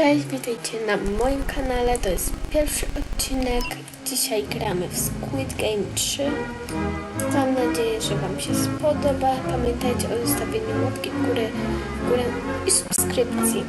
Cześć, witajcie na moim kanale. To jest pierwszy odcinek. Dzisiaj gramy w Squid Game 3. Mam nadzieję, że Wam się spodoba. Pamiętajcie o zostawieniu łapki w górę, w górę i subskrypcji.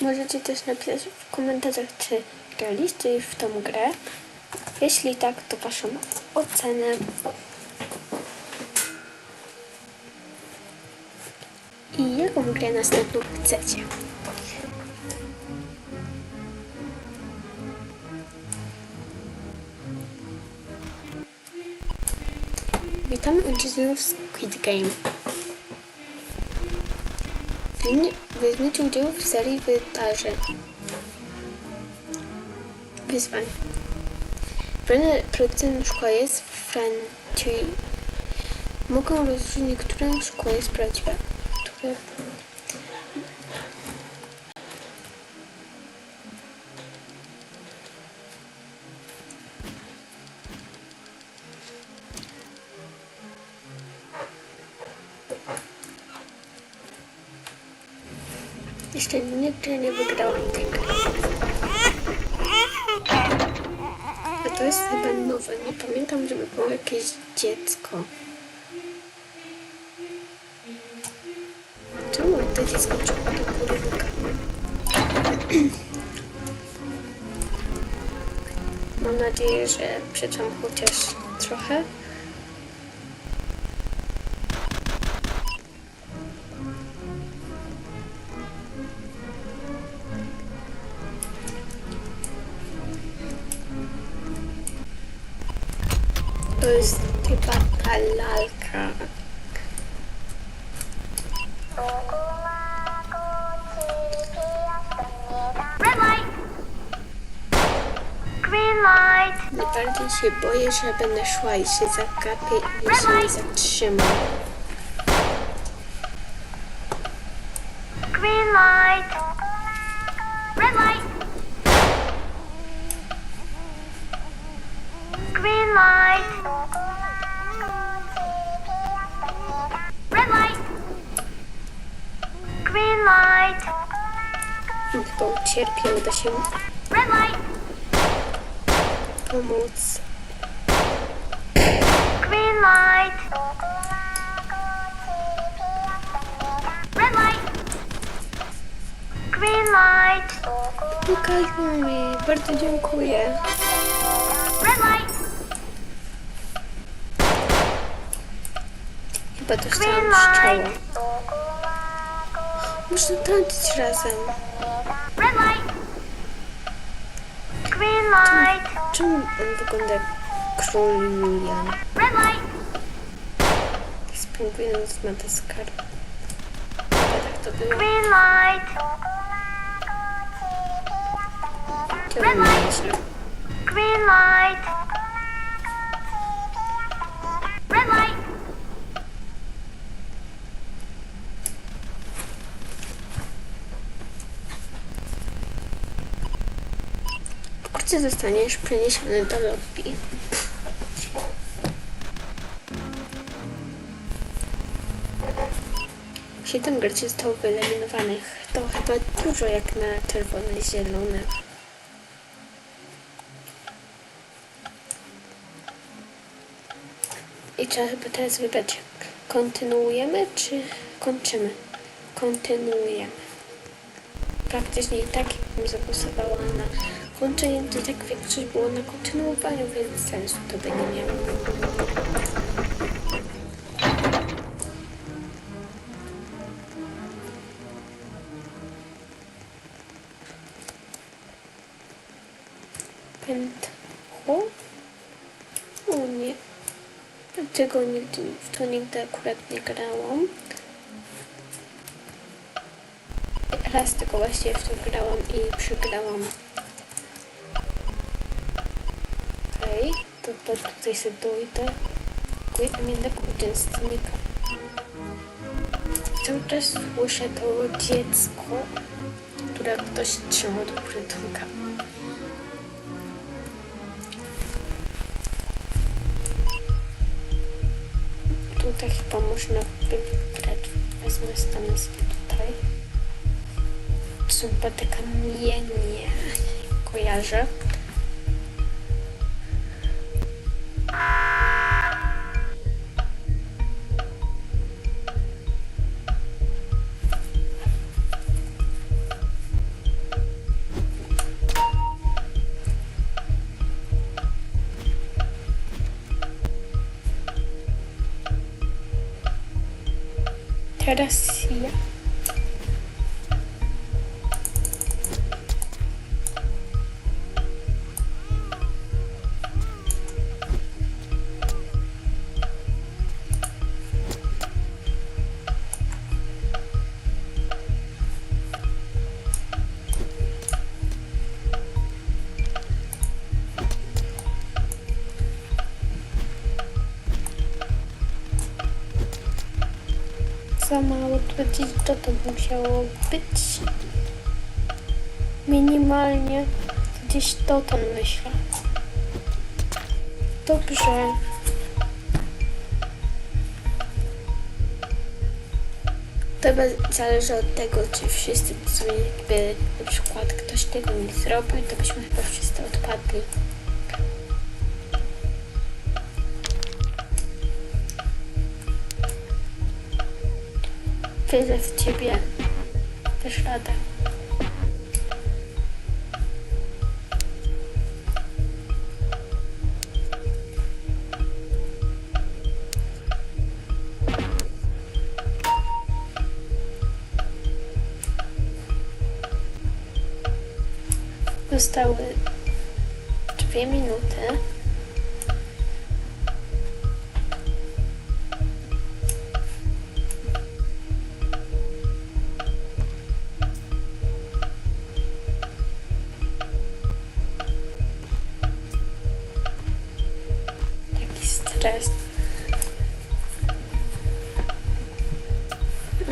Możecie też napisać w komentarzach, czy graliście już w tą grę. Jeśli tak, to Waszą ocenę. I jaką grę następną chcecie. Witamy uczestników Squid Game. Weźmie- Weźmiecie udział w serii wydarzeń. Wyzwań. Pewne produkcyjne szkoła jest Francji. Mogą rozróżnić, która szkoła jest prawdziwa, które Jeszcze nigdy nie wygrałam tej. A to jest chyba nowe. Nie pamiętam, żeby było jakieś dziecko. To dziecko trzeba do? Mam nadzieję, że przetrwam chociaż trochę. To jest chyba ta lalka. Najbardziej się boję, że będę szła i się zagapię i się nie zatrzymam. Green light. Red light. Green light. Red light. Green light. Chyba ucierpię, uda się. Pomóc. Green light. Red light. Green light. Pokażmy mi, bardzo dziękuję. Red light. Chyba dostałam light. Muszę tańczyć razem. Red light. Green light. Czemu on wygląda jak król Julian? Red light. Spróbuję z Madagaskaru. Chyba tak to było. Green light. Green light. Wkrótce zostaniesz przeniesiony do lobby. Siedem graczy zostało wyeliminowanych. To chyba dużo jak na czerwone zielone. I trzeba chyba teraz wybrać, kontynuujemy czy kończymy? Kontynuujemy. Praktycznie i tak bym zagłosowała na kończenie, to tak większość było na kontynuowaniu, więc sensu to by nie miało. Pętło? O nie. Tego nigdy, w to nigdy akurat nie grałam. Raz tylko właśnie w to grałam i przegrałam. Okej, to, to tutaj sobie dojdę. Dziękuję jednak uczestnika. Cały czas słyszę to dziecko, które ktoś trzyma do przytułka. Tu Tutaj chyba można wybrać. Wezmę stanę sobie tutaj. Są chyba te kamienie. Kojarzę. Teraz Za mało 20 to to musiało być. Minimalnie gdzieś dotąd myślę. Dobrze. To zależy od tego, czy wszyscy jakby na przykład ktoś tego nie zrobił, to byśmy chyba wszyscy odpadli. Wierzę w ciebie. Też radę. Zostały dwie minuty.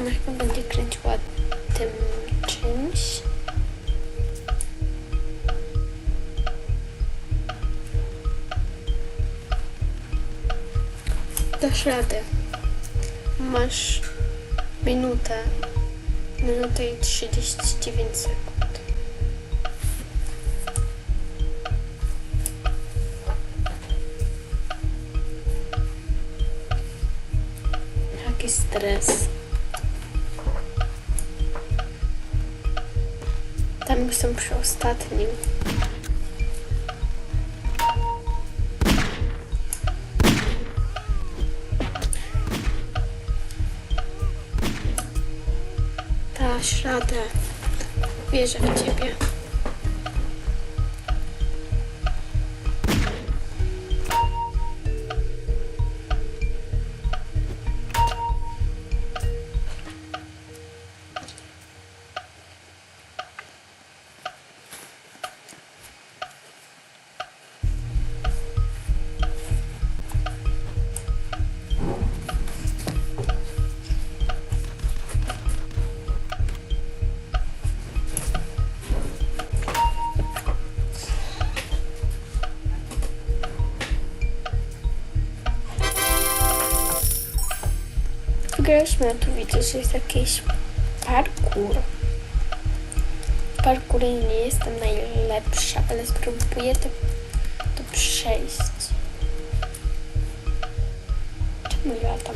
Ona chyba będzie kręciła tym czymś. Dasz radę. Masz minutę. Minutę i 39 sekund. Stres. Są przy ostatnim. Dasz radę. Wierzę w ciebie. Wygraliśmy, a tu widzę, że jest jakiś parkour. W parkurze nie jestem najlepsza, ale spróbuję to, to przejść. Czemu ja tam?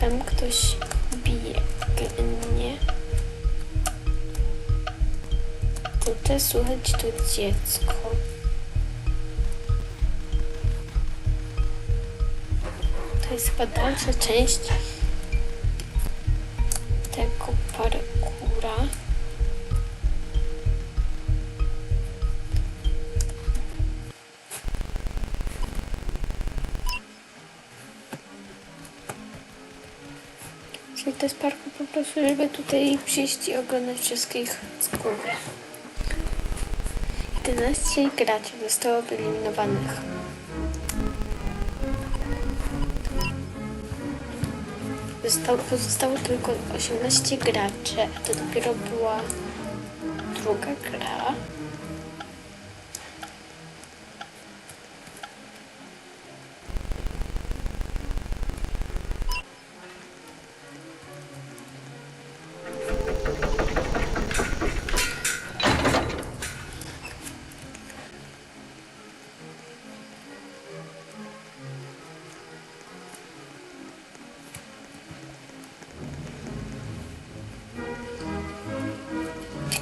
Tam ktoś biegnie. Tutaj słuchać to dziecko. Jest chyba dalsza część tego parkura. Czyli to jest parkour po prostu, żeby tutaj przyjść i oglądać wszystkich góry. 11 graczy zostało wyeliminowanych. Zostało, pozostało tylko 18 graczy, to dopiero była druga gra.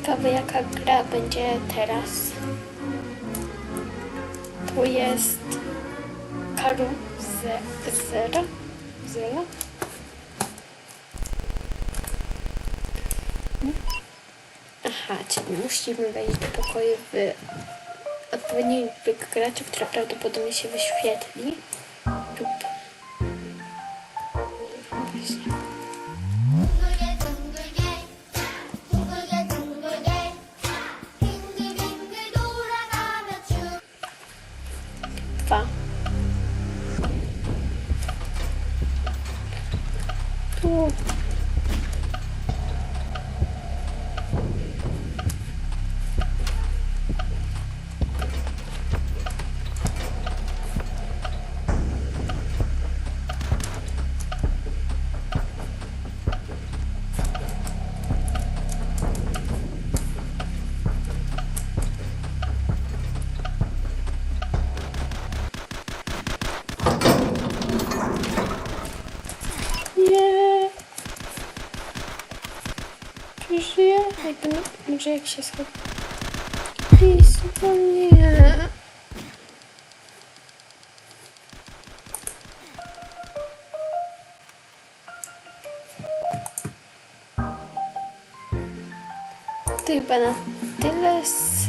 Ciekawe jaka gra będzie teraz. Tu jest Karu ze, Zero. Zero. Aha, czyli musimy wejść do pokoju w odpowiedniej graczy, która prawdopodobnie się wyświetli. Tu. Jakby, no, może jak się schowa. Please, no nie. To chyba na tyle z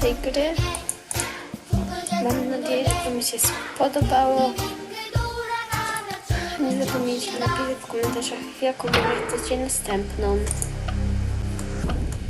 tej gry. Mam nadzieję, że Wam się spodobało. Nie zapomnijcie napisać w komentarzach, jaką grę chcecie następną.